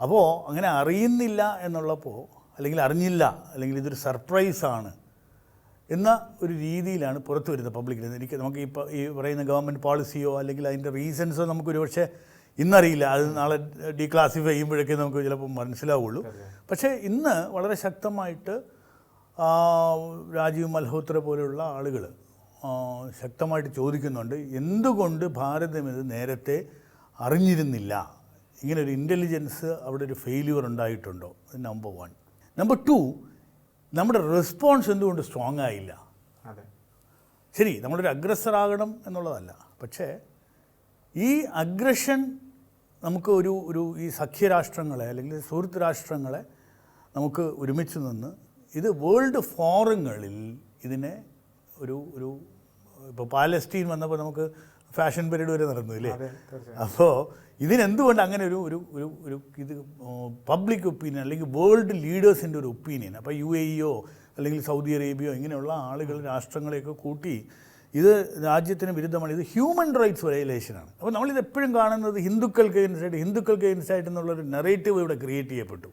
അപ്പോൾ അങ്ങനെ അറിയുന്നില്ല എന്നുള്ളപ്പോൾ അല്ലെങ്കിൽ അറിഞ്ഞില്ല അല്ലെങ്കിൽ ഇതൊരു സർപ്രൈസാണ് എന്ന ഒരു രീതിയിലാണ് പുറത്തു വരുന്നത് പബ്ലിക്കിൽ നിന്ന് എനിക്ക് നമുക്ക് ഇപ്പോൾ ഈ പറയുന്ന ഗവൺമെന്റ് പോളിസിയോ അല്ലെങ്കിൽ അതിന്റെ റീസൺസോ നമുക്കൊരു പക്ഷേ ഇന്നറിയില്ല. അത് നാളെ ഡീക്ലാസിഫൈ ചെയ്യുമ്പോഴൊക്കെ നമുക്ക് ചിലപ്പോൾ മനസ്സിലാവുള്ളൂ. പക്ഷേ ഇന്ന് വളരെ ശക്തമായിട്ട് രാജീവ് മൽഹോത്ര പോലെയുള്ള ആളുകൾ ശക്തമായിട്ട് ചോദിക്കുന്നുണ്ട്. എന്തുകൊണ്ട് ഭാരതം ഇത് നേരത്തെ അറിഞ്ഞിരുന്നില്ല? ഇങ്ങനെ ഒരു ഇന്റലിജൻസ് അവിടെ ഒരു ഫെയില്യൂർ ഉണ്ടായിട്ടുണ്ടോ? നമ്പർ വൺ നമ്പർ ടു നമ്മുടെ റെസ്പോൺസ് എന്തുകൊണ്ട് സ്ട്രോങ് ആയില്ല? ശരി നമ്മളൊരു അഗ്രസർ ആകണം എന്നുള്ളതല്ല. പക്ഷേ ഈ അഗ്രഷൻ നമുക്ക് ഒരു ഒരു ഈ സഖ്യരാഷ്ട്രങ്ങളെ അല്ലെങ്കിൽ സുഹൃത്ത് രാഷ്ട്രങ്ങളെ നമുക്ക് ഒരുമിച്ച് നിന്ന് ഇത് വേൾഡ് ഫോറങ്ങളിൽ ഇതിനെ ഒരു ഒരു ഇപ്പോൾ പാലസ്റ്റീൻ വന്നപ്പോൾ നമുക്ക് ഫാഷൻ പീരീഡ് വരെ നടന്നു ഇല്ലേ? അപ്പോൾ ഇതിനെന്തുകൊണ്ട് അങ്ങനെ ഒരു ഒരു ഒരു ഒരു ഇത് പബ്ലിക് ഒപ്പീനിയൻ അല്ലെങ്കിൽ വേൾഡ് ലീഡേഴ്സിന്റെ ഒരു ഒപ്പീനിയൻ അപ്പോൾ യു എ ഇയോ അല്ലെങ്കിൽ സൗദി അറേബ്യയോ ഇങ്ങനെയുള്ള ആളുകൾ രാഷ്ട്രങ്ങളെയൊക്കെ കൂട്ടി ഇത് രാജ്യത്തിന് വിരുദ്ധമാണ്. ഇത് ഹ്യൂമൻ റൈറ്റ്സ് വയലേഷനാണ് അപ്പോൾ നമ്മളിത് എപ്പോഴും കാണുന്നത് ഹിന്ദുക്കൾക്ക് എഗൻസ്റ്റായിട്ട് ഹിന്ദുക്കൾക്ക് എഗൻസ്റ്റായിട്ട് എന്നുള്ളൊരു നെറേറ്റീവ് ഇവിടെ ക്രിയേറ്റ് ചെയ്യപ്പെട്ടു.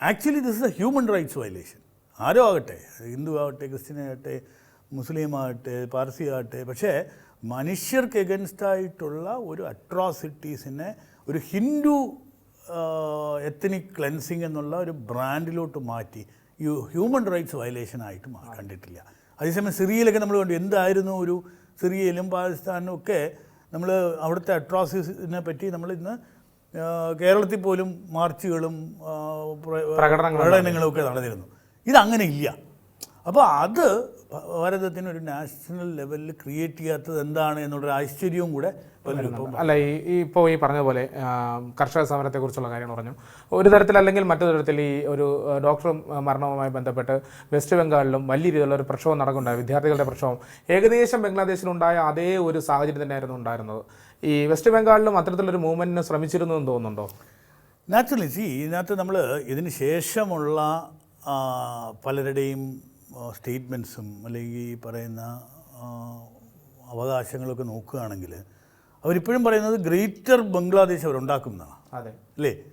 Actually this is a human rights violation ആരോ ആകട്ടെ ഹിന്ദു ആകട്ടെ ക്രിസ്ത്യൻ ആകട്ടെ മുസ്ലിം ആകട്ടെ പാർസി ആകട്ടെ പക്ഷേ മനുഷ്യർക്ക് എഗൻസ്റ്റായിട്ടുള്ള ഒരു അട്രോസിറ്റീസിനെ ഒരു ഹിന്ദു എത്തനിക് ക്ലെൻസിങ് എന്നുള്ള ഒരു ബ്രാൻഡിലോട്ട് മാറ്റി. ഈ ഹ്യൂമൻ റൈറ്റ്സ് വയലേഷൻ ആയിട്ട് കണ്ടിട്ടില്ല. അതേസമയം സിറിയയിലൊക്കെ നമ്മൾ കണ്ടു. എന്തായിരുന്നു ഒരു സിറിയയിലും പാകിസ്ഥാനിലും ഒക്കെ നമ്മൾ അവിടുത്തെ അട്രോസിസിനെ പറ്റി നമ്മൾ ഇന്ന് കേരളത്തിൽ പോലും മാർച്ചുകളും പ്രകടനങ്ങളും ഒക്കെ നടന്നിരുന്നു. ഇതങ്ങനെ ഇല്ല. അപ്പോൾ അത് ഭാരതത്തിന് ഒരു നാഷണൽ ലെവലിൽ ക്രിയേറ്റ് ചെയ്യാത്തത് എന്താണ് എന്നുള്ളൊരു ആശ്ചര്യവും കൂടെ അല്ല ഈ ഇപ്പോൾ ഈ പറഞ്ഞ പോലെ കർഷക സമരത്തെക്കുറിച്ചുള്ള കാര്യങ്ങൾ പറഞ്ഞു. ഒരു തരത്തിൽ അല്ലെങ്കിൽ മറ്റൊരു തരത്തിൽ ഈ ഒരു ഡോക്ടർ മരണവുമായി ബന്ധപ്പെട്ട് വെസ്റ്റ് ബംഗാളിലും വലിയ രീതിയിലുള്ള ഒരു പ്രക്ഷോഭം നടക്കുന്നുണ്ടായി വിദ്യാർത്ഥികളുടെ പ്രക്ഷോഭം. ഏകദേശം ബംഗ്ലാദേശിലുണ്ടായ അതേ ഒരു സാഹചര്യം തന്നെയായിരുന്നു ഉണ്ടായിരുന്നത്. ഈ വെസ്റ്റ് ബംഗാളിലും അത്തരത്തിലൊരു മൂവ്മെന്റിന് ശ്രമിച്ചിരുന്നു എന്ന് തോന്നുന്നുണ്ടോ? നാച്ചുറലി സി ഇതിനകത്ത് നമ്മൾ ഇതിന് ശേഷമുള്ള പലരുടെയും സ്റ്റേറ്റ്മെന്റ്സും അല്ലെങ്കിൽ ഈ പറയുന്ന അവകാശങ്ങളൊക്കെ നോക്കുകയാണെങ്കിൽ അവരിപ്പോഴും പറയുന്നത് ഗ്രേറ്റർ ബംഗ്ലാദേശ് അവരുണ്ടാക്കും എന്നാണ്. അതെ. അല്ലേ?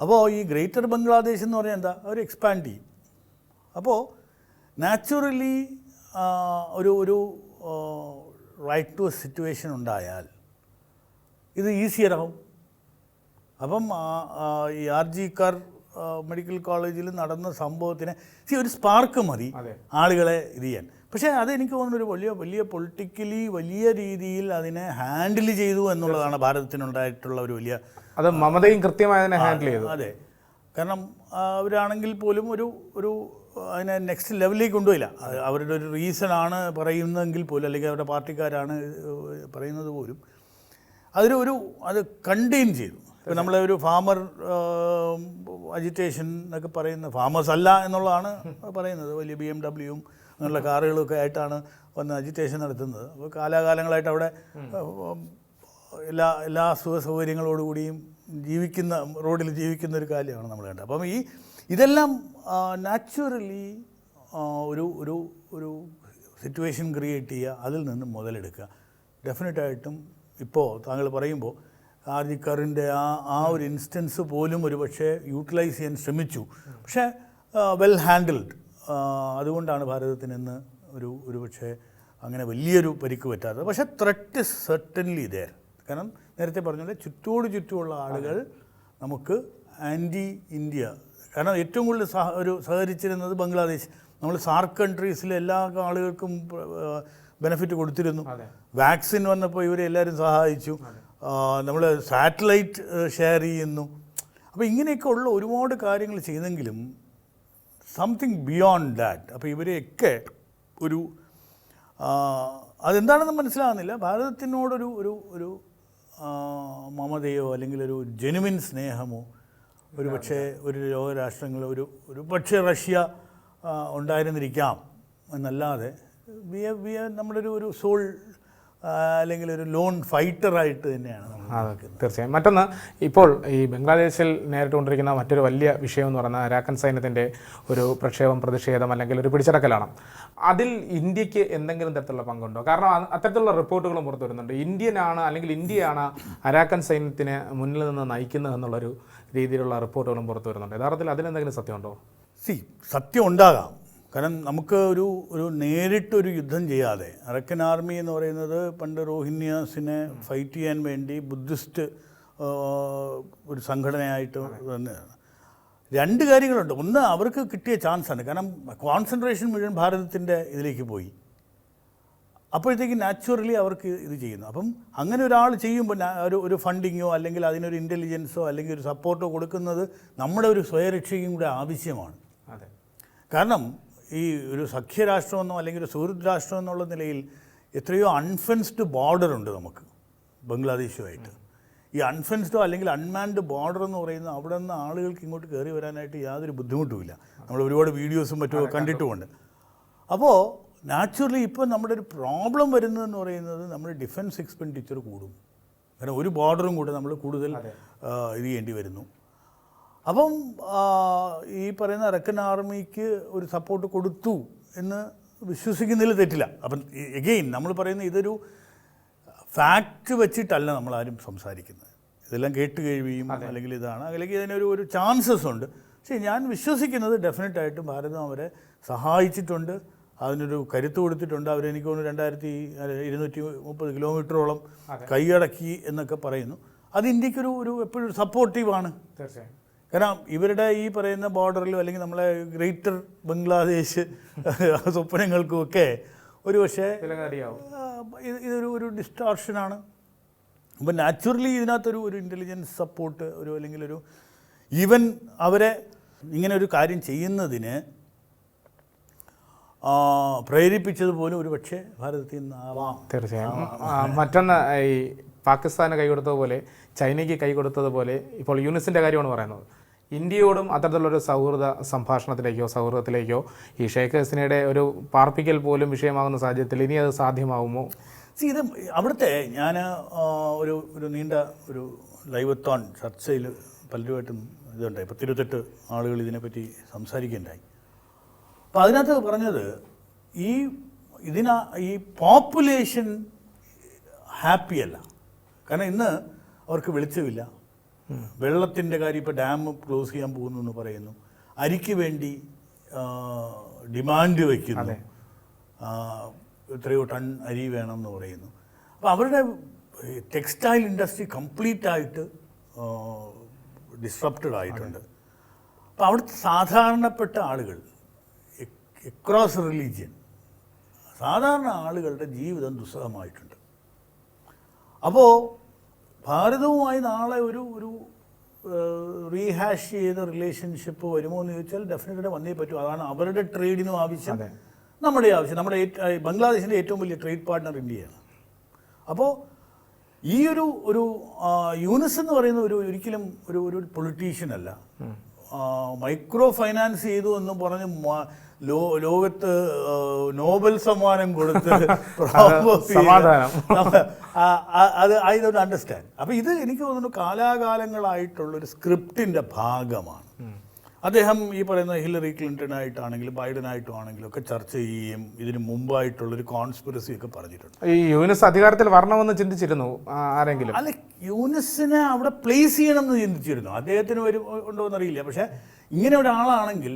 അപ്പോൾ ഈ ഗ്രേറ്റർ ബംഗ്ലാദേശ് എന്ന് പറഞ്ഞാൽ എന്താ? അവർ എക്സ്പാൻഡ് ചെയ്യും. അപ്പോൾ നാച്ചുറലി ഒരു ഒരു റൈറ്റ് ടു സിറ്റുവേഷൻ ഉണ്ടായാൽ ഇത് ഈസിയറാവും അപ്പം ഈ ആർ ജി കാർ മെഡിക്കൽ കോളേജിൽ നടന്ന സംഭവത്തിന് സി ഒരു സ്പാർക്ക് മതി ആളുകളെ ഇത് ചെയ്യാൻ. പക്ഷേ അതെനിക്ക് തോന്നുന്നു ഒരു വലിയ വലിയ പൊളിറ്റിക്കലി വലിയ രീതിയിൽ അതിനെ ഹാൻഡിൽ ചെയ്തു എന്നുള്ളതാണ് ഭാരതത്തിനുണ്ടായിട്ടുള്ള ഒരു വലിയ അത് മമതയും കൃത്യമായി അതിനെ ഹാൻഡിൽ ചെയ്തു. അതെ. കാരണം അവരാണെങ്കിൽ പോലും ഒരു ഒരു അതിനെ നെക്സ്റ്റ് ലെവലിലേക്ക് കൊണ്ടുപോയില്ല. അവരുടെ ഒരു റീസൺ റീസണാണ് പറയുന്നതെങ്കിൽ പോലും അല്ലെങ്കിൽ അവരുടെ പാർട്ടിക്കാരാണ് പറയുന്നത് പോലും. അതൊരു ഒരു അത് കണ്ടെയ്ൻ ചെയ്തു. ഇപ്പം നമ്മളെ ഒരു ഫാമർ അജിറ്റേഷൻ എന്നൊക്കെ പറയുന്ന ഫാമേഴ്സ് അല്ല എന്നുള്ളതാണ് പറയുന്നത്. വലിയ ബി എം ഡബ്ല്യൂവും അങ്ങനെയുള്ള കാറുകളൊക്കെ ആയിട്ടാണ് വന്ന് അജിറ്റേഷൻ നടത്തുന്നത്. അപ്പോൾ കാലാകാലങ്ങളായിട്ട് അവിടെ എല്ലാ എല്ലാ സുഖ സൗകര്യങ്ങളോടുകൂടിയും ജീവിക്കുന്ന റോഡിൽ ജീവിക്കുന്ന ഒരു കാര്യമാണ് നമ്മൾ കണ്ടത്. അപ്പം ഈ ഇതെല്ലാം നാച്ചുറലി ഒരു ഒരു ഒരു സിറ്റുവേഷൻ ക്രിയേറ്റ് ചെയ്യുക അതിൽ നിന്ന് മുതലെടുക്കുക. ഡെഫിനറ്റായിട്ടും ഇപ്പോൾ താങ്കൾ പറയുമ്പോൾ ആർജിക്കറിന്റെ ആ ആ ഒരു ഇൻസ്റ്റൻസ് പോലും ഒരു പക്ഷേ യൂട്ടിലൈസ് ചെയ്യാൻ ശ്രമിച്ചു. പക്ഷേ വെൽ ഹാൻഡിൽഡ് അതുകൊണ്ടാണ് ഭാരതത്തിന് ഇന്ന് ഒരു ഒരു പക്ഷേ അങ്ങനെ വലിയൊരു പരിക്ക് പറ്റാത്തത്. പക്ഷേ ത്രെറ്റ് സെർട്ടൻലി ഇതേ കാരണം നേരത്തെ പറഞ്ഞ ചുറ്റോട് ചുറ്റുമുള്ള ആളുകൾ നമുക്ക് ആന്റി ഇന്ത്യ കാരണം ഏറ്റവും കൂടുതൽ സഹ ഒരു സഹകരിച്ചിരുന്നത് ബംഗ്ലാദേശ്. നമ്മൾ സാർക്ക് കൺട്രീസിലെ എല്ലാ ആളുകൾക്കും ബെനിഫിറ്റ് കൊടുത്തിരുന്നു. വാക്സിൻ വന്നപ്പോൾ ഇവരെ എല്ലാവരും സഹായിച്ചു. നമ്മൾ സാറ്റലൈറ്റ് ഷെയർ ചെയ്യുന്നു. അപ്പോൾ ഇങ്ങനെയൊക്കെ ഉള്ള ഒരുപാട് കാര്യങ്ങൾ ചെയ്യുന്നെങ്കിലും സംതിങ് ബിയോണ്ട് ദാറ്റ് അപ്പോൾ ഇവരെയൊക്കെ ഒരു അതെന്താണെന്ന് മനസ്സിലാകുന്നില്ല. ഭാരതത്തിനോടൊരു ഒരു ഒരു മമതയോ അല്ലെങ്കിൽ ഒരു ജെനുവിൻ സ്നേഹമോ ഒരു പക്ഷേ ഒരു ലോകരാഷ്ട്രങ്ങൾ ഒരു ഒരു പക്ഷേ റഷ്യ ഉണ്ടായിരുന്നിരിക്കാം എന്നല്ലാതെ വി വി നമ്മുടെ ഒരു ഒരു സോൾ അല്ലെങ്കിൽ ഒരു ലോൺ ഫൈറ്ററായിട്ട് തന്നെയാണ് അതെ തീർച്ചയായും. മറ്റൊന്ന് ഇപ്പോൾ ഈ ബംഗ്ലാദേശിൽ നേരിട്ടുകൊണ്ടിരിക്കുന്ന മറ്റൊരു വലിയ വിഷയം എന്ന് പറയുന്നത് അരാക്കൻ സൈന്യത്തിന്റെ ഒരു പ്രക്ഷേപം പ്രതിഷേധം അല്ലെങ്കിൽ ഒരു പിടിച്ചടക്കലാണ്. അതിൽ ഇന്ത്യയ്ക്ക് എന്തെങ്കിലും തരത്തിലുള്ള പങ്കുണ്ടോ? കാരണം അത്തരത്തിലുള്ള റിപ്പോർട്ടുകളും പുറത്തു വരുന്നുണ്ട്. ഇന്ത്യനാണ് അല്ലെങ്കിൽ ഇന്ത്യയാണ് അരാക്കൻ സൈന്യത്തിന് മുന്നിൽ നിന്ന് നയിക്കുന്നത് എന്നുള്ളൊരു രീതിയിലുള്ള റിപ്പോർട്ടുകളും പുറത്തു വരുന്നുണ്ട്. യഥാർത്ഥത്തിൽ അതിനെന്തെങ്കിലും സത്യമുണ്ടോ? സി സത്യം ഉണ്ടാകാം. കാരണം നമുക്ക് ഒരു ഒരു നേരിട്ടൊരു യുദ്ധം ചെയ്യാതെ അറക്കൻ ആർമി എന്ന് പറയുന്നത് പണ്ട് റോഹിന്യാസിനെ ഫൈറ്റ് ചെയ്യാൻ വേണ്ടി ബുദ്ധിസ്റ്റ് ഒരു സംഘടനയായിട്ട് വന്നതാണ് രണ്ട് കാര്യങ്ങളുണ്ട്. ഒന്ന് അവർക്ക് കിട്ടിയ ചാൻസാണ്. കാരണം കോൺസെൻട്രേഷൻ മുഴുവൻ ഭാരതത്തിന്റെ ഇതിലേക്ക് പോയി. അപ്പോഴത്തേക്ക് നാച്ചുറലി അവർക്ക് ഇത് ചെയ്യുന്നു. അപ്പം അങ്ങനെ ഒരാൾ ചെയ്യുമ്പോൾ ഒരു ഒരു ഫണ്ടിങ്ങോ അല്ലെങ്കിൽ അതിനൊരു ഇന്റലിജൻസോ അല്ലെങ്കിൽ ഒരു സപ്പോർട്ടോ കൊടുക്കുന്നത് നമ്മുടെ ഒരു സ്വയരക്ഷയും കൂടെ ആവശ്യമാണ്. കാരണം ഈ ഒരു സഖ്യരാഷ്ട്രമെന്നോ അല്ലെങ്കിൽ ഒരു സുഹൃദ് രാഷ്ട്രം എന്നുള്ള നിലയിൽ എത്രയോ അൺഫെൻസ്ഡ് ബോർഡർ ഉണ്ട് നമുക്ക് ബംഗ്ലാദേശുമായിട്ട്. ഈ അൺഫെൻസ്ഡോ അല്ലെങ്കിൽ അൺമാൻഡ് ബോർഡർ എന്ന് പറയുന്ന അവിടെ നിന്ന് ആളുകൾക്ക് ഇങ്ങോട്ട് കയറി വരാനായിട്ട് യാതൊരു ബുദ്ധിമുട്ടുമില്ല നമ്മൾ ഒരുപാട് വീഡിയോസും മറ്റും കണ്ടിട്ടുമുണ്ട്. അപ്പോൾ നാച്ചുറലി ഇപ്പോൾ നമ്മുടെ ഒരു പ്രോബ്ലം വരുന്നതെന്ന് പറയുന്നത് നമ്മുടെ ഡിഫൻസ് എക്സ്പെൻഡിച്ചർ കൂടും. കാരണം ഒരു ബോർഡറും കൂടെ നമ്മൾ കൂടുതൽ ഇത് ചെയ്യേണ്ടി വരുന്നു. അപ്പം ഈ പറയുന്ന റക്കൻ ആർമിക്ക് ഒരു സപ്പോർട്ട് കൊടുത്തു എന്ന് വിശ്വസിക്കുന്നതിൽ തെറ്റില്ല. അപ്പം എഗെയിൻ നമ്മൾ പറയുന്ന ഇതൊരു ഫാക്റ്റ് വെച്ചിട്ടല്ല നമ്മൾ ആരും സംസാരിക്കുന്നത്. ഇതെല്ലാം കേട്ട് കഴിയും അല്ലെങ്കിൽ ഇതാണ്. അല്ലെങ്കിൽ ഇതിനൊരു ഒരു ചാൻസസ് ഉണ്ട്. പക്ഷേ ഞാൻ വിശ്വസിക്കുന്നത് ഡെഫിനറ്റായിട്ടും ഭാരതം അവരെ സഹായിച്ചിട്ടുണ്ട്. അതിനൊരു കരുത്ത് കൊടുത്തിട്ടുണ്ട്. അവരെനിക്ക് തോന്നുന്നു രണ്ടായിരത്തി ഇരുന്നൂറ്റി മുപ്പത് കിലോമീറ്ററോളം കൈയടക്കി എന്നൊക്കെ പറയുന്നു. അത് ഇന്ത്യക്കൊരു ഒരു എപ്പോഴും സപ്പോർട്ടീവാണ് തീർച്ചയായും. കാരണം ഇവരുടെ ഈ പറയുന്ന ബോർഡറിലും അല്ലെങ്കിൽ നമ്മളെ ഗ്രേറ്റർ ബംഗ്ലാദേശ് സ്വപ്നങ്ങൾക്കുമൊക്കെ ഒരു പക്ഷേ ഇതൊരു ഒരു ഡിസ്ട്രാക്ഷനാണ് അപ്പം നാച്ചുറലി ഇതിനകത്തൊരു ഒരു ഇന്റലിജൻസ് സപ്പോർട്ട് ഒരു അല്ലെങ്കിൽ ഒരു ഈവൻ അവരെ ഇങ്ങനെ ഒരു കാര്യം ചെയ്യുന്നതിന് ആ, പ്രേരിപ്പിച്ചത് പോലും ഒരു പക്ഷേ ഭാരതത്തിൽ നിന്നാവാം തീർച്ചയായും. മറ്റൊന്ന് ഈ പാകിസ്ഥാന് കൈ കൊടുത്തതുപോലെ ചൈനയ്ക്ക് കൈ കൊടുത്തതുപോലെ ഇപ്പോൾ യുനിസിന്റെ കാര്യമാണ് പറയുന്നത്. ഇന്ത്യയോടും അത്തരത്തിലുള്ളൊരു സൗഹൃദ സംഭാഷണത്തിലേക്കോ സൗഹൃദത്തിലേക്കോ ഈ ഷേഖ് ഹസീനയുടെ ഒരു പാർപ്പിക്കൽ പോലും വിഷയമാകുന്ന സാഹചര്യത്തിൽ ഇനി അത് സാധ്യമാകുമോ സി ഇത് അവിടുത്തെ ഞാൻ ഒരു ഒരു നീണ്ട ഒരു ലൈവത്തോൺ ചർച്ചയിൽ പലരുമായിട്ടും ഇതുണ്ടായി. പത്തിരുപത്തെട്ട് ആളുകൾ ഇതിനെപ്പറ്റി സംസാരിക്കുകയുണ്ടായി. അപ്പോൾ അതിനകത്ത് പറഞ്ഞത് ഈ ഇതിന ഈ പോപ്പുലേഷൻ ഹാപ്പിയല്ല കാരണം ഇന്ന് അവർക്ക് വെളിച്ചമില്ല. വെള്ളത്തിന്റെ കാര്യം ഇപ്പോൾ ഡാം ക്ലോസ് ചെയ്യാൻ പോകുന്നു എന്ന് പറയുന്നു. അരിക്ക് വേണ്ടി ഡിമാൻഡ് വയ്ക്കുന്നു എത്രയോ ടൺ അരി വേണം എന്ന് പറയുന്നു. അപ്പോൾ അവരുടെ ടെക്സ്റ്റൈൽ ഇൻഡസ്ട്രി കംപ്ലീറ്റ് ആയിട്ട് ഡിസ്റപ്റ്റഡ് ആയിട്ടുണ്ട്. അപ്പോൾ അവിടുത്തെ സാധാരണപ്പെട്ട ആളുകൾ എക്രോസ് റിലീജിയൻ സാധാരണ ആളുകളുടെ ജീവിതം ദുസ്സഹമായിട്ടുണ്ട്. അപ്പോൾ ഭാരതവുമായി നാളെ ഒരു ഒരു റീഹാഷ് ചെയ്ത റിലേഷൻഷിപ്പ് വരുമോ എന്ന് ചോദിച്ചാൽ ഡെഫിനറ്റായിട്ട് വന്നേ പറ്റൂ. അതാണ് അവരുടെ ട്രേഡിനും ആവശ്യം. നമ്മുടെ ആവശ്യം. നമ്മുടെ ബംഗ്ലാദേശിന്റെ ഏറ്റവും വലിയ ട്രേഡ് പാർട്ട്ണർ ഇന്ത്യയാണ്. അപ്പോൾ ഈ ഒരു ഒരു യൂണിസ് യൂനിസ് എന്ന് പറയുന്ന ഒരു ഒരിക്കലും ഒരു ഒരു പൊളിറ്റീഷ്യൻ അല്ല. മൈക്രോ ഫൈനാൻസ് ചെയ്തു എന്ന് പറഞ്ഞ് ലോ ലോകത്ത് നോബൽ സമ്മാനം കൊടുത്ത് സമാധാനം. അത് ഐ ഡോണ്ട് അണ്ടർസ്റ്റാൻഡ് അപ്പോൾ ഇത് എനിക്ക് തോന്നുന്നു കാലാകാലങ്ങളായിട്ടുള്ളൊരു സ്ക്രിപ്റ്റിന്റെ ഭാഗമാണ് അദ്ദേഹം ഈ പറയുന്ന ഹില്ലറി ക്ലിന്റണായിട്ടാണെങ്കിലും ബൈഡനായിട്ടും ആണെങ്കിലും ഒക്കെ ചർച്ച ചെയ്യുകയും ഇതിന് മുമ്പായിട്ടുള്ളൊരു കോൺസ്പിറസി ഒക്കെ പറഞ്ഞിട്ടുണ്ട്. ഈ യൂനിസ് അധികാരത്തിൽ വരണമെന്ന് ചിന്തിച്ചിരുന്നു ആരെങ്കിലും? അല്ല യൂനിസിനെ അവിടെ പ്ലേസ് ചെയ്യണം എന്ന് ചിന്തിച്ചിരുന്നു. അദ്ദേഹത്തിന് ഒരു ഉണ്ടോ എന്നറിയില്ല പക്ഷേ ഇങ്ങനെ ഒരാളാണെങ്കിൽ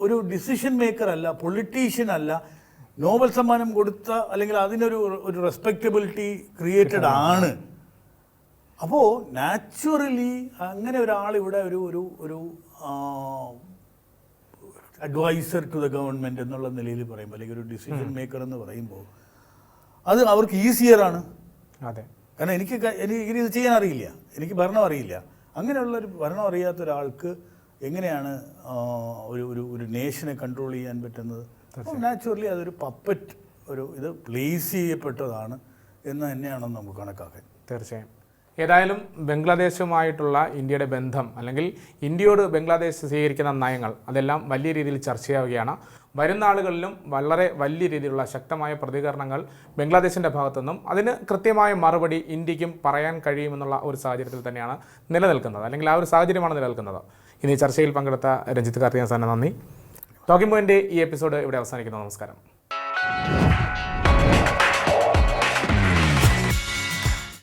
ഒരു ഡിസിഷൻ മേക്കർ അല്ല പൊളിറ്റീഷ്യൻ അല്ല നോബൽ സമ്മാനം കൊടുത്ത അല്ലെങ്കിൽ അതിനൊരു ഒരു റെസ്പെക്റ്റബിലിറ്റി ക്രിയേറ്റഡ് ആണ്. അപ്പോൾ നാച്ചുറലി അങ്ങനെ ഒരാൾ ഇവിടെ ഒരു ഒരു ഒരു അഡ്വൈസർ ടു ദ ഗവൺമെന്റ് എന്നുള്ള നിലയിൽ പറയുമ്പോൾ അല്ലെങ്കിൽ ഒരു ഡിസിഷൻ മേക്കർ എന്ന് പറയുമ്പോൾ അത് അവർക്ക് ഈസിയർ ആണ്. അതെ. കാരണം എനിക്ക് എനിക്ക് ഇത് ചെയ്യാൻ അറിയില്ല. എനിക്ക് ഭരണം അറിയില്ല. അങ്ങനെയുള്ള ഒരു ഭരണം അറിയാത്ത ഒരാൾക്ക് എങ്ങനെയാണ് ഒരു ഒരു ഒരു നേഷനെ കൺട്രോൾ ചെയ്യാൻ പറ്റുന്നത്? നാച്ചുറലി അതൊരു പപ്പറ്റ് ഒരു ഇത് പ്ലേസ് ചെയ്യപ്പെട്ടതാണ് എന്ന് തന്നെയാണെന്ന് നമുക്ക് കണക്കാക്കാൻ തീർച്ചയായും. ഏതായാലും ബംഗ്ലാദേശുമായിട്ടുള്ള ഇന്ത്യയുടെ ബന്ധം അല്ലെങ്കിൽ ഇന്ത്യയോട് ബംഗ്ലാദേശ് സ്വീകരിക്കുന്ന നയങ്ങൾ അതെല്ലാം വലിയ രീതിയിൽ ചർച്ചയാവുകയാണ് വരുന്ന ആളുകളിലും വളരെ വലിയ രീതിയിലുള്ള ശക്തമായ പ്രതികരണങ്ങൾ ബംഗ്ലാദേശിന്റെ ഭാഗത്തുനിന്നും അതിന് കൃത്യമായ മറുപടി ഇന്ത്യക്കും പറയാൻ കഴിയുമെന്നുള്ള ഒരു സാഹചര്യത്തിൽ തന്നെയാണ് നിലനിൽക്കുന്നത്. അല്ലെങ്കിൽ ആ ഒരു സാഹചര്യമാണ് നിലനിൽക്കുന്നത്. ഇനി ചർച്ചയിൽ പങ്കെടുത്ത രഞ്ജിത്ത് കാർത്തിക സാറിന് നന്ദി. ടോക്കിംഗ് പോയിന്റെ ഈ എപ്പിസോഡ് ഇവിടെ അവസാനിക്കുന്നു. നമസ്കാരം.